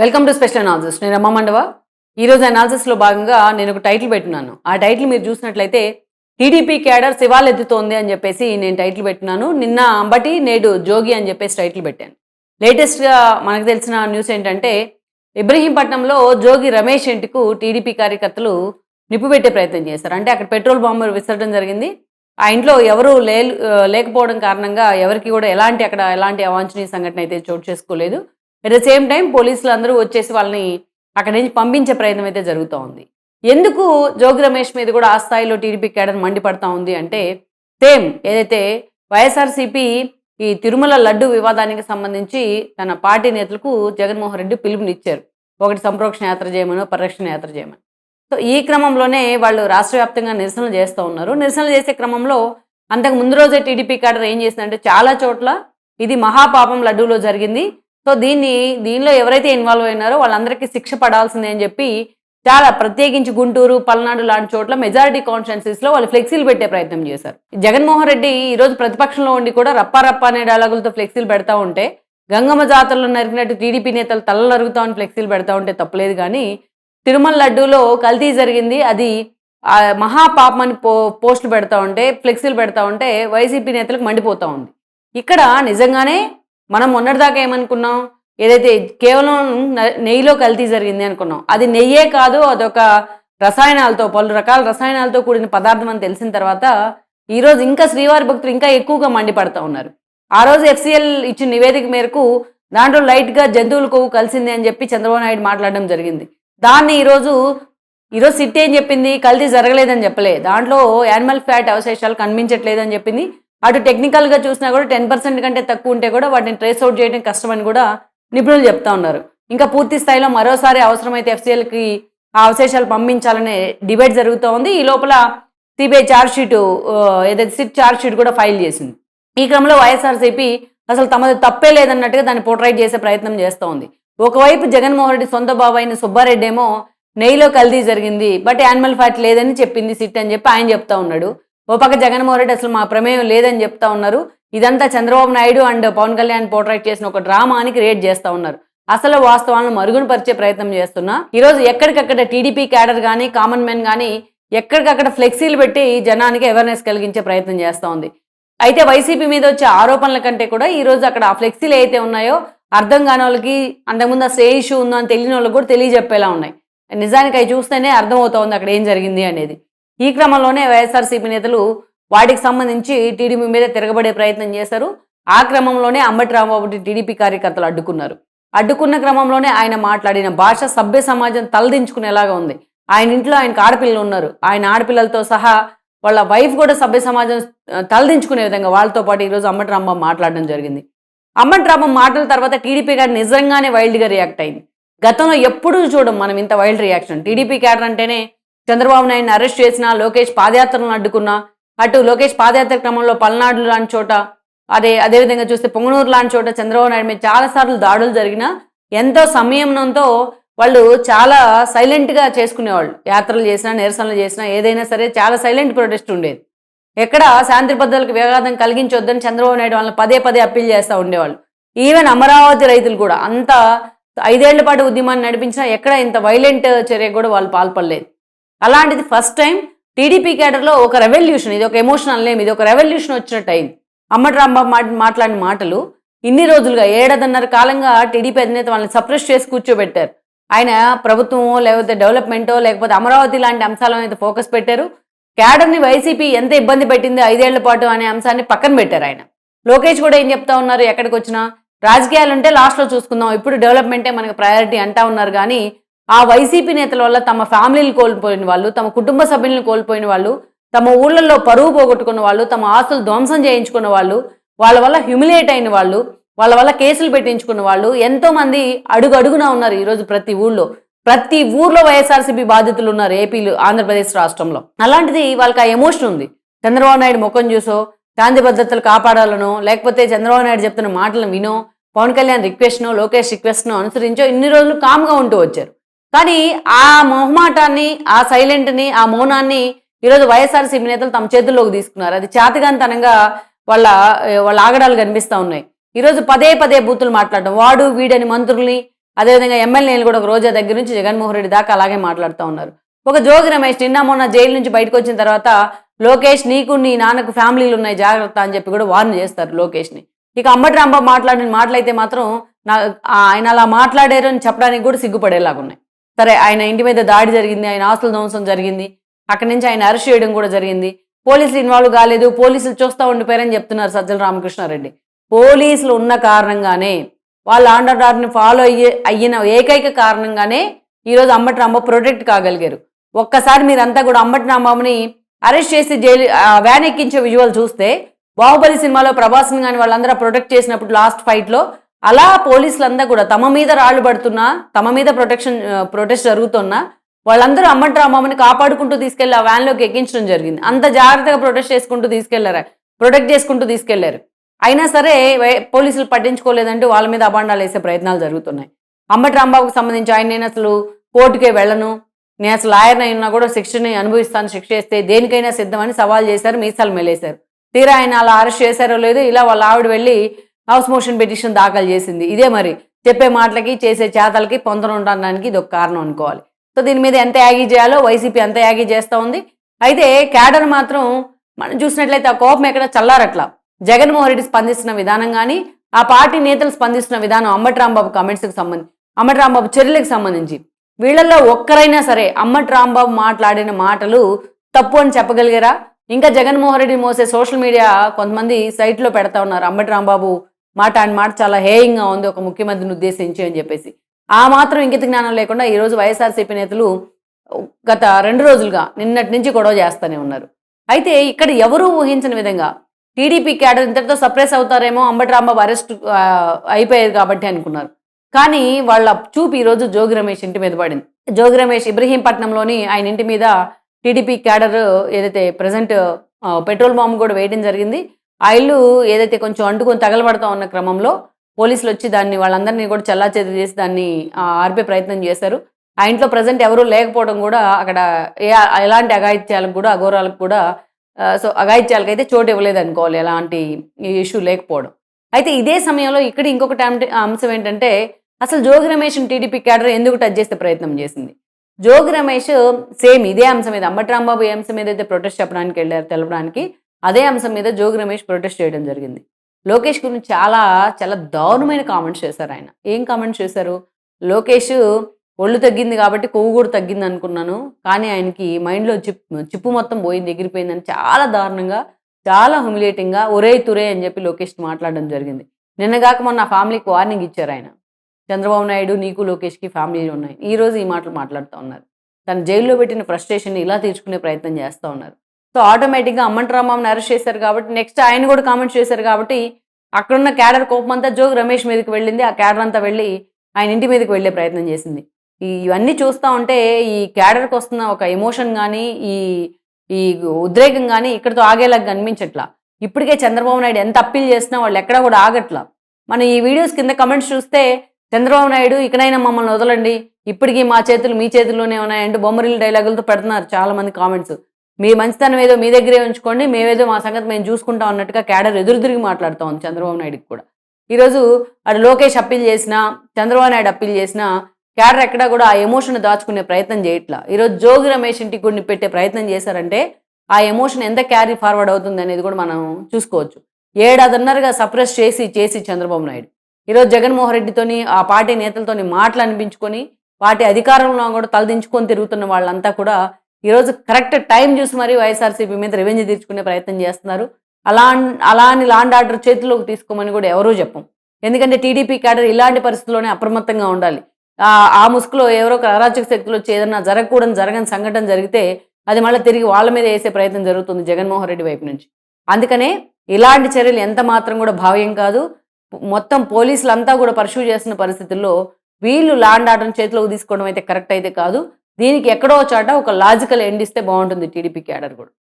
Welcome to special analysis నేను రమ్మ మండవ. ఈరోజు అనాలిసిస్లో భాగంగా నేను ఒక టైటిల్ పెట్టినాను ఆ టైటిల్ మీరు చూసినట్లయితే టీడీపీ క్యాడర్ శివాలెత్తుతోంది అని చెప్పేసి నేను టైటిల్ పెట్టినాను నిన్న అంబటి నేడు జోగి అని చెప్పేసి టైటిల్ పెట్టాను. లేటెస్ట్గా మనకు తెలిసిన న్యూస్ ఏంటంటే ఇబ్రహీంపట్నంలో జోగి రమేష్ ఇంటికు టీడీపీ కార్యకర్తలు నిప్పు పెట్టే ప్రయత్నం చేశారు. అంటే అక్కడ పెట్రోల్ బాంబు విసరడం జరిగింది. ఆ ఇంట్లో ఎవరు లే లేకపోవడం కారణంగా ఎవరికి కూడా ఎలాంటి అక్కడ ఎలాంటి అవాంఛనీయ సంఘటన అయితే చోటు చేసుకోలేదు. అట్ ద సేమ్ టైం పోలీసులు అందరూ వచ్చేసి వాళ్ళని అక్కడి నుంచి పంపించే ప్రయత్నం అయితే జరుగుతూ ఉంది. ఎందుకు జోగి రమేష్ మీద కూడా ఆ స్థాయిలో టీడీపీ కేడర్ మండిపడతా ఉంది అంటే సేమ్ ఏదైతే వైఎస్ఆర్సీపీ ఈ తిరుమల లడ్డు వివాదానికి సంబంధించి తన పార్టీ నేతలకు జగన్మోహన్ రెడ్డి పిలుపునిచ్చారు. ఒకటి సంప్రోక్షణ యాత్ర చేయమని పరిరక్షణ యాత్ర చేయమని. సో ఈ క్రమంలోనే వాళ్ళు రాష్ట్ర వ్యాప్తంగా నిరసనలు చేస్తూ ఉన్నారు. నిరసనలు చేసే క్రమంలో అంతకు ముందు రోజే టీడీపీ కేడర్ ఏం చేసిందంటే చాలా చోట్ల ఇది మహాపాపం లడ్డూలో జరిగింది. సో దీన్ని దీనిలో ఎవరైతే ఇన్వాల్వ్ అయినారో వాళ్ళందరికీ శిక్ష పడాల్సిందే అని చెప్పి చాలా ప్రత్యేకించి గుంటూరు పల్నాడు లాంటి చోట్ల మెజారిటీ కాన్స్టిట్యున్సీస్లో వాళ్ళు ఫ్లెక్సీలు పెట్టే ప్రయత్నం చేశారు. జగన్మోహన్ రెడ్డి ఈ రోజు ప్రతిపక్షంలో ఉండి కూడా రప్పా రప్పా అనే డైలాగులతో ఫ్లెక్సీలు పెడతా ఉంటే గంగమ్మ జాతరలో నరికినట్టు టీడీపీ నేతలు తల్ల నరుగుతా అని ఫ్లెక్సీలు పెడతా ఉంటే తప్పలేదు కానీ తిరుమల లడ్డూలో కల్తీ జరిగింది. అది మహాపాపం అని పో పోస్టులు పెడతా ఉంటే ఫ్లెక్సీలు పెడతా ఉంటే వైసీపీ నేతలకు మండిపోతా ఉంది. ఇక్కడ నిజంగానే మనం మొన్నటిదాకా ఏమనుకున్నాం? ఏదైతే కేవలం నెయ్యిలో కల్తీ జరిగింది అనుకున్నాం. అది నెయ్యే కాదు అదొక రసాయనాలతో పలు రకాల రసాయనాలతో కూడిన పదార్థం అని తెలిసిన తర్వాత ఈరోజు ఇంకా శ్రీవారి భక్తులు ఇంకా ఎక్కువగా మండిపడతా ఉన్నారు. ఆ రోజు ఎఫ్సిఎల్ ఇచ్చిన నివేదిక మేరకు దాంట్లో లైట్గా జంతువుల కొవ్వు కలిసింది అని చెప్పి చంద్రబాబు నాయుడు మాట్లాడడం జరిగింది. దాన్ని ఈరోజు ఈరోజు సిట్ ఏం చెప్పింది? కల్తీ జరగలేదని చెప్పలే. దాంట్లో యానిమల్ ఫ్యాట్ అవశేషాలు కనిపించట్లేదని చెప్పింది. అటు టెక్నికల్గా చూసినా కూడా టెన్ పర్సెంట్ కంటే తక్కువ ఉంటే కూడా వాటిని ట్రేస్ అవుట్ చేయడం కష్టమని కూడా నిపుణులు చెప్తా ఉన్నారు. ఇంకా పూర్తి స్థాయిలో మరోసారి అవసరమైతే ఎఫ్సీఎల్కి ఆ అవశేషాలు పంపించాలనే డిబేట్ జరుగుతూ ఉంది. ఈ లోపల సిబిఐ ఛార్జ్షీట్ ఏదైతే సిట్ ఛార్జ్షీట్ కూడా ఫైల్ చేసింది. ఈ క్రమంలో వైఎస్ఆర్సీపీ అసలు తమది తప్పే లేదన్నట్టుగా దాన్ని పోర్ట్రైట్ చేసే ప్రయత్నం చేస్తూ ఉంది. ఒకవైపు జగన్మోహన్ రెడ్డి సొంత బాబాయిన సుబ్బారెడ్డి ఏమో నెయ్యిలో కల్దీ జరిగింది బట్ యానిమల్ ఫ్యాట్ లేదని చెప్పింది సిట్ అని చెప్పి ఆయన చెప్తా ఉన్నాడు. ఓ పక్క జగన్మోహన్ రెడ్డి అసలు మా ప్రమేయం లేదని చెప్తా ఉన్నారు. ఇదంతా చంద్రబాబు నాయుడు అండ్ పవన్ కళ్యాణ్ పోర్ట్రైట్ చేసిన ఒక డ్రామాని క్రియేట్ చేస్తా ఉన్నారు. అసలు వాస్తవాలను మరుగున పరిచే ప్రయత్నం చేస్తున్నా. ఈరోజు ఎక్కడికక్కడ టీడీపీ క్యాడర్ కానీ కామన్ మెన్ కానీ ఎక్కడికక్కడ ఫ్లెక్సీలు పెట్టి జనానికి అవేర్నెస్ కలిగించే ప్రయత్నం చేస్తూ ఉంది. అయితే వైసీపీ మీద వచ్చే ఆరోపణల కంటే కూడా ఈ రోజు అక్కడ ఆ ఫ్లెక్సీలు అయితే ఉన్నాయో అర్థం కాని వాళ్ళకి అంతకుముందు అసలు ఏ ఇష్యూ ఉందో అని తెలియని వాళ్ళకి కూడా తెలియజెప్పేలా ఉన్నాయి. నిజానికి అవి చూస్తేనే అర్థమవుతోంది అక్కడ ఏం జరిగింది అనేది. ఈ క్రమంలోనే వైఎస్ఆర్సీపీ నేతలు వాటికి సంబంధించి టీడీపీ మీద తిరగబడే ప్రయత్నం చేశారు. ఆ క్రమంలోనే అంబటి రాంబాబు టీడీపీ కార్యకర్తలు అడ్డుకున్నారు. అడ్డుకున్న క్రమంలోనే ఆయన మాట్లాడిన భాష సభ్య సమాజం తలదించుకునేలాగా ఉంది. ఆయన ఇంట్లో ఆయనకు ఆడపిల్లలు ఉన్నారు. ఆయన ఆడపిల్లలతో సహా వాళ్ళ వైఫ్ కూడా సభ్య సమాజం తలదించుకునే విధంగా వాళ్ళతో పాటు ఈరోజు అమ్మటి రాంబాబు మాట్లాడడం జరిగింది. అమ్మటి రాంబాబు మాటల తర్వాత టీడీపీ గారు నిజంగానే వైల్డ్గా రియాక్ట్ అయింది. గతంలో ఎప్పుడూ చూడం మనం ఇంత వైల్డ్ రియాక్షన్. టీడీపీ క్యాడర్ అంటేనే చంద్రబాబు నాయుడిని అరెస్ట్ చేసిన లోకేష్ పాదయాత్రలను అడ్డుకున్నా అటు లోకేష్ పాదయాత్ర క్రమంలో పల్నాడు లాంటి చోట అదే అదేవిధంగా చూస్తే పొంగనూరు లాంటి చోట చంద్రబాబు నాయుడు మీద చాలాసార్లు దాడులు జరిగినా ఎంతో సంయమనంతో వాళ్ళు చాలా సైలెంట్గా చేసుకునేవాళ్ళు. యాత్రలు చేసినా నిరసనలు చేసినా ఏదైనా సరే చాలా సైలెంట్ ప్రొటెస్ట్ ఉండేది. ఎక్కడ శాంతి భద్రతలకు విఘాతం కలిగించొద్దని చంద్రబాబు నాయుడు వాళ్ళని పదే పదే అప్పీల్ చేస్తూ ఉండేవాళ్ళు. ఈవెన్ అమరావతి రైతులు కూడా అంత ఐదేళ్ళ పాటు ఉద్యమాన్ని నడిపించినా ఎక్కడ ఇంత వైలెంట్ చర్య కూడా వాళ్ళు పాల్పడలేదు. అలాంటిది ఫస్ట్ టైం టీడీపీ క్యాడర్లో ఒక రెవల్యూషన్ ఇది ఒక ఎమోషనల్ నేమ్ ఇది ఒక రెవల్యూషన్ వచ్చినట్టు అయింది అమ్మటి రాంబాబు మాట మాట్లాడిన మాటలు ఇన్ని రోజులుగా ఏడాదిన్నర కాలంగా టీడీపీ అధినేత వాళ్ళని సప్రెస్ చేసి కూర్చోబెట్టారు. ఆయన ప్రభుత్వమో లేకపోతే డెవలప్మెంటో లేకపోతే అమరావతి లాంటి అంశాల మీద ఫోకస్ పెట్టారు. క్యాడర్ని వైసీపీ ఎంత ఇబ్బంది పెట్టింది ఐదేళ్ళ పాటు అనే అంశాన్ని పక్కన పెట్టారు ఆయన. లోకేష్ కూడా ఏం చెప్తా ఉన్నారు ఎక్కడికి వచ్చినా? రాజకీయాలు ఉంటే లాస్ట్లో చూసుకుందాం ఇప్పుడు డెవలప్మెంటే మనకి ప్రయారిటీ అంటా ఉన్నారు కానీ ఆ వైసీపీ నేతల వల్ల తమ ఫ్యామిలీలు కోల్పోయిన వాళ్ళు తమ కుటుంబ సభ్యులను కోల్పోయిన వాళ్ళు తమ ఊళ్ళల్లో పరువు పోగొట్టుకున్న వాళ్ళు తమ ఆస్తులు ధ్వంసం చేయించుకున్న వాళ్ళు వాళ్ళ వల్ల హ్యూమిలేట్ అయిన వాళ్ళు వాళ్ళ వల్ల కేసులు పెట్టించుకున్న వాళ్ళు ఎంతోమంది అడుగు అడుగునా ఉన్నారు ఈరోజు ప్రతి ఊళ్ళో. ప్రతి ఊర్లో వైఎస్ఆర్సీపీ బాధితులు ఉన్నారు ఏపీలు ఆంధ్రప్రదేశ్ రాష్ట్రంలో. అలాంటిది వాళ్ళకి ఆ ఎమోషన్ ఉంది. చంద్రబాబు నాయుడు ముఖం చూసో శాంతి భద్రతలు కాపాడాలనో లేకపోతే చంద్రబాబు నాయుడు చెప్తున్న మాటలను వినో పవన్ కళ్యాణ్ రిక్వెస్ట్నో లోకేష్ రిక్వెస్ట్నో అనుసరించో ఇన్ని రోజులు కామ్గా ఉంటూ వచ్చారు. కానీ ఆ మొహమాటాన్ని ఆ సైలెంట్ని ఆ మౌనాన్ని ఈరోజు వైఎస్ఆర్సీపీ నేతలు తమ చేతుల్లోకి తీసుకున్నారు. అది చేతగానితనంగా వాళ్ళ వాళ్ళ ఆగడాలు కనిపిస్తూ ఉన్నాయి. ఈరోజు పదే పదే బూతులు మాట్లాడడం వాడు వీడని మంత్రుల్ని అదేవిధంగా ఎమ్మెల్యేలు కూడా ఒక రోజా దగ్గర నుంచి జగన్మోహన్ రెడ్డి దాకా అలాగే మాట్లాడుతూ ఉన్నారు. ఒక జోగి రమేష్ నిన్న మొన్న జైలు నుంచి బయటకు వచ్చిన తర్వాత లోకేష్ నీకు నీ నాన్నకు ఫ్యామిలీలు ఉన్నాయి జాగ్రత్త అని చెప్పి కూడా వార్న్ చేస్తారు లోకేష్ని. ఇక అమ్మటి రాంబాబు మాట్లాడిన మాటలైతే మాత్రం నా ఆయన అలా మాట్లాడారు అని చెప్పడానికి కూడా సిగ్గుపడేలాగా ఉన్నాయి సరే ఆయన ఇంటి మీద దాడి జరిగింది ఆయన ఆస్తుల ధ్వంసం జరిగింది అక్కడి నుంచి ఆయన అరెస్ట్ చేయడం కూడా జరిగింది. పోలీసులు ఇన్వాల్వ్ కాలేదు పోలీసులు చూస్తూ ఉండిపోయారని చెప్తున్నారు సజ్జల రామకృష్ణారెడ్డి. పోలీసులు ఉన్న కారణంగానే వాళ్ళ ఆండర్ ఫాలో అయ్యే అయిన ఏకైక కారణంగానే ఈరోజు అంబటి రాంబాబు ప్రొటెక్ట్ కాగలిగారు. ఒక్కసారి మీరంతా కూడా అంబటి రాంబాబుని అరెస్ట్ చేసి జైలు ఆ, వ్యాన్ ఎక్కించే విజువల్ చూస్తే బాహుబలి సినిమాలో ప్రభాస్ని కానీ వాళ్ళందరూ ప్రొటెక్ట్ చేసినప్పుడు లాస్ట్ ఫైట్లో అలా పోలీసులందరూ కూడా తమ మీద రాళ్ళు పడుతున్నా తమ మీద ప్రొటెక్షన్ ప్రొటెస్ట్ జరుగుతున్నా వాళ్ళందరూ అమ్మటి అమ్మమ్మని కాపాడుకుంటూ తీసుకెళ్ళి ఆ వ్యాన్లోకి ఎక్కించడం జరిగింది. అంత జాగ్రత్తగా ప్రొటెస్ట్ చేసుకుంటూ తీసుకెళ్ళారు ప్రొటెక్ట్ చేసుకుంటూ తీసుకెళ్ళారు అయినా సరే పోలీసులు పట్టించుకోలేదంటే వాళ్ళ మీద అబాండాలు వేసే ప్రయత్నాలు జరుగుతున్నాయి. అమ్మటి రాంబాబుకు సంబంధించి ఆయన నేను అసలు కోర్టుకే వెళ్ళను. నేను అసలు లాయర్ని అయినా కూడా శిక్షని అనుభవిస్తాను శిక్ష చేస్తే దేనికైనా సిద్ధమని సవాల్ చేశారు మీసాలు మెలేశారు. తీరా ఆయన అలా అరెస్ట్ చేశారో లేదో ఇలా వాళ్ళ ఆవిడ వెళ్ళి హౌస్ మోషన్ పిటిషన్ దాఖలు చేసింది. ఇదే మరి. చెప్పే మాటలకి చేసే చేతలకి పొంతన ఉండడానికి ఇది ఒక కారణం అనుకోవాలి. సో దీని మీద ఎంత యాగీ చేయాలో వైసీపీ ఎంత యాగీ చేస్తూ ఉంది. అయితే క్యాడర్ మాత్రం మనం చూసినట్లయితే ఆ కోపం ఎక్కడ చల్లారట్లా. జగన్మోహన్ రెడ్డి స్పందిస్తున్న విధానం కానీ ఆ పార్టీ నేతలు స్పందిస్తున్న విధానం అంబటి రాంబాబు కమెంట్స్కి సంబంధించి అంబటి రాంబాబు చర్యలకు సంబంధించి. వీళ్ళల్లో ఒక్కరైనా సరే అమ్మటి రాంబాబు మాట్లాడిన మాటలు తప్పు అని చెప్పగలిగారా? ఇంకా జగన్మోహన్ రెడ్డి మోసే సోషల్ మీడియా కొంతమంది సైట్లో పెడతా ఉన్నారు. అమ్మటి రాంబాబు మాట ఆయన మాట చాలా హేయంగా ఉంది ఒక ముఖ్యమంత్రిని ఉద్దేశించి అని చెప్పేసి. ఆ మాత్రం ఇంకిత జ్ఞానం లేకుండా ఈరోజు వైఎస్ఆర్సీపీ నేతలు గత రెండు రోజులుగా నిన్నటి నుంచి గొడవ చేస్తూనే ఉన్నారు. అయితే ఇక్కడ ఎవరూ ఊహించని విధంగా టీడీపీ క్యాడర్ ఇంతటితో సప్రెస్ అవుతారేమో అంబటి రాంబాబు అరెస్ట్ అయిపోయారు కాబట్టి అనుకున్నారు. కానీ వాళ్ళ చూపు ఈరోజు జోగి రమేష్ ఇంటి మీద పడింది. జోగి రమేష్ ఇబ్రహీంపట్నంలోని ఆయన ఇంటి మీద టీడీపీ క్యాడర్ ఏదైతే ప్రజెంట్ పెట్రోల్ బాంబు కూడా వేయడం జరిగింది. ఆ ఇల్లు ఏదైతే కొంచెం అంటుకొని తగలబడతా ఉన్న క్రమంలో పోలీసులు వచ్చి దాన్ని వాళ్ళందరినీ కూడా చల్లాచెదురు చేసి దాన్ని ఆర్పే ప్రయత్నం చేశారు. ఆ ఇంట్లో ప్రజెంట్ ఎవరూ లేకపోవడం కూడా అక్కడ ఏ ఎలాంటి అఘాయిత్యాలకు కూడా అఘోరాలకు కూడా సో అఘాయిత్యాలకు అయితే చోటు ఇవ్వలేదు అనుకోవాలి ఎలాంటి ఇష్యూ లేకపోవడం. అయితే ఇదే సమయంలో ఇక్కడ ఇంకొకటి అంశం ఏంటంటే అసలు జోగి రమేష్ టీడీపీ క్యాడర్ ఎందుకు టచ్ చేసే ప్రయత్నం చేసింది? జోగి రమేష్ సేమ్ ఇదే అంశం మీద అంబటి రాంబాబు ఏ అంశం మీద అయితే ప్రొటెస్ట్ చెప్పడానికి వెళ్ళారు తెలపడానికి అదే అంశం మీద జోగి రమేష్ ప్రొటెస్ట్ చేయడం జరిగింది. లోకేష్ గురించి చాలా చాలా దారుణమైన కామెంట్స్ చేశారు ఆయన. ఏం కామెంట్స్ చేశారు? లోకేష్ ఒళ్ళు తగ్గింది కాబట్టి కొవ్వు కూడా తగ్గింది అనుకున్నాను. కానీ ఆయనకి మైండ్లో చిప్ చిప్పు మొత్తం పోయింది ఎగిరిపోయిందని చాలా దారుణంగా చాలా హ్యూమిలేటింగ్గా ఒరే తురే అని చెప్పి లోకేష్ మాట్లాడడం జరిగింది. నిన్నగాక మొన్న ఫ్యామిలీకి వార్నింగ్ ఇచ్చారు ఆయన. చంద్రబాబు నాయుడు నీకు లోకేష్కి ఫ్యామిలీలు ఉన్నాయి. ఈ రోజు ఈ మాటలు మాట్లాడుతూ ఉన్నారు. తను జైల్లో పెట్టిన ఫ్రస్ట్రేషన్ ఇలా తీర్చుకునే ప్రయత్నం చేస్తూ ఉన్నారు. సో ఆటోమేటిక్గా అమ్మంటి రామాన్ని అరెస్ట్ చేశారు కాబట్టి నెక్స్ట్ ఆయన కూడా కామెంట్స్ చేశారు కాబట్టి అక్కడున్న క్యాడర్ కోపం అంతా జోగి రమేష్ మీదకి వెళ్ళింది. ఆ క్యాడర్ అంతా వెళ్ళి ఆయన ఇంటి మీదకి వెళ్ళే ప్రయత్నం చేసింది. ఇవన్నీ చూస్తూ ఉంటే ఈ క్యాడర్కి వస్తున్న ఒక ఎమోషన్ కానీ ఈ ఈ ఉద్రేకం కానీ ఇక్కడితో ఆగేలాగా కనిపించట్లా. ఇప్పటికే చంద్రబాబు నాయుడు ఎంత అప్పీల్ చేసినా వాళ్ళు ఎక్కడా కూడా ఆగట్లా. మనం ఈ వీడియోస్ కింద కమెంట్స్ చూస్తే చంద్రబాబు నాయుడు ఇకనైనా మమ్మల్ని వదలండి. ఇప్పటికీ మా చేతులు మీ చేతుల్లోనే ఉన్నాయంటూ బొమ్మరిల్ డైలాగులతో పెడుతున్నారు చాలా మంది కామెంట్స్. మీ మంచితనం ఏదో మీ దగ్గరే ఉంచుకోండి మేమేదో మా సంగతి మేము చూసుకుంటాం అన్నట్టుగా క్యాడర్ ఎదురు తిరిగి మాట్లాడుతూ ఉంది చంద్రబాబు నాయుడుకి కూడా. ఈరోజు అటు లోకేష్ అప్పీల్ చేసినా చంద్రబాబు నాయుడు అప్పీల్ చేసినా క్యాడర్ ఎక్కడా కూడా ఆ ఎమోషన్ దాచుకునే ప్రయత్నం చేయట్లా. ఈరోజు జోగి రమేష్ ఇంటికి కొన్ని పెట్టే ప్రయత్నం చేశారంటే ఆ ఎమోషన్ ఎంత క్యారీ ఫార్వర్డ్ అవుతుంది అనేది కూడా మనం చూసుకోవచ్చు. ఏడాదిన్నరగా సప్రెస్ చేసి చేసి చంద్రబాబు నాయుడు. ఈరోజు జగన్మోహన్ రెడ్డితోని ఆ పార్టీ నేతలతోని మాటలు అనిపించుకొని పార్టీ అధికారంలో కూడా తలదించుకొని తిరుగుతున్న వాళ్ళంతా కూడా ఈరోజు కరెక్ట్ టైం చూసి మరీ వైఎస్ఆర్సీపీ మీద రివెంజ్ తీర్చుకునే ప్రయత్నం చేస్తున్నారు. అలా అలాని లాండ్ ఆర్డర్ చేతిలోకి తీసుకోమని కూడా ఎవరూ చెప్పం. ఎందుకంటే టీడీపీ క్యాడర్ ఇలాంటి పరిస్థితుల్లోనే అప్రమత్తంగా ఉండాలి. ఆ- ముసుగులో ఎవరో ఒక అరాచక శక్తులు వచ్చి ఏదన్నా జరగకూడని జరగని సంఘటన జరిగితే అది మళ్ళీ తిరిగి వాళ్ళ మీద వేసే ప్రయత్నం జరుగుతుంది జగన్మోహన్ రెడ్డి వైపు నుంచి. అందుకనే ఇలాంటి చర్యలు ఎంత మాత్రం కూడా భావ్యం కాదు. మొత్తం పోలీసులు అంతా కూడా పర్సూ చేస్తున్న పరిస్థితుల్లో వీళ్ళు లాండ్ ఆర్డర్ చేతిలోకి తీసుకోవడం అయితే కరెక్ట్ అయితే కాదు. దీనికి ఎక్కడో చోట ఒక లాజికల్ ఎండ్ ఇస్తే బాగుంటుంది టీడీపీ క్యాడర్ కూడా.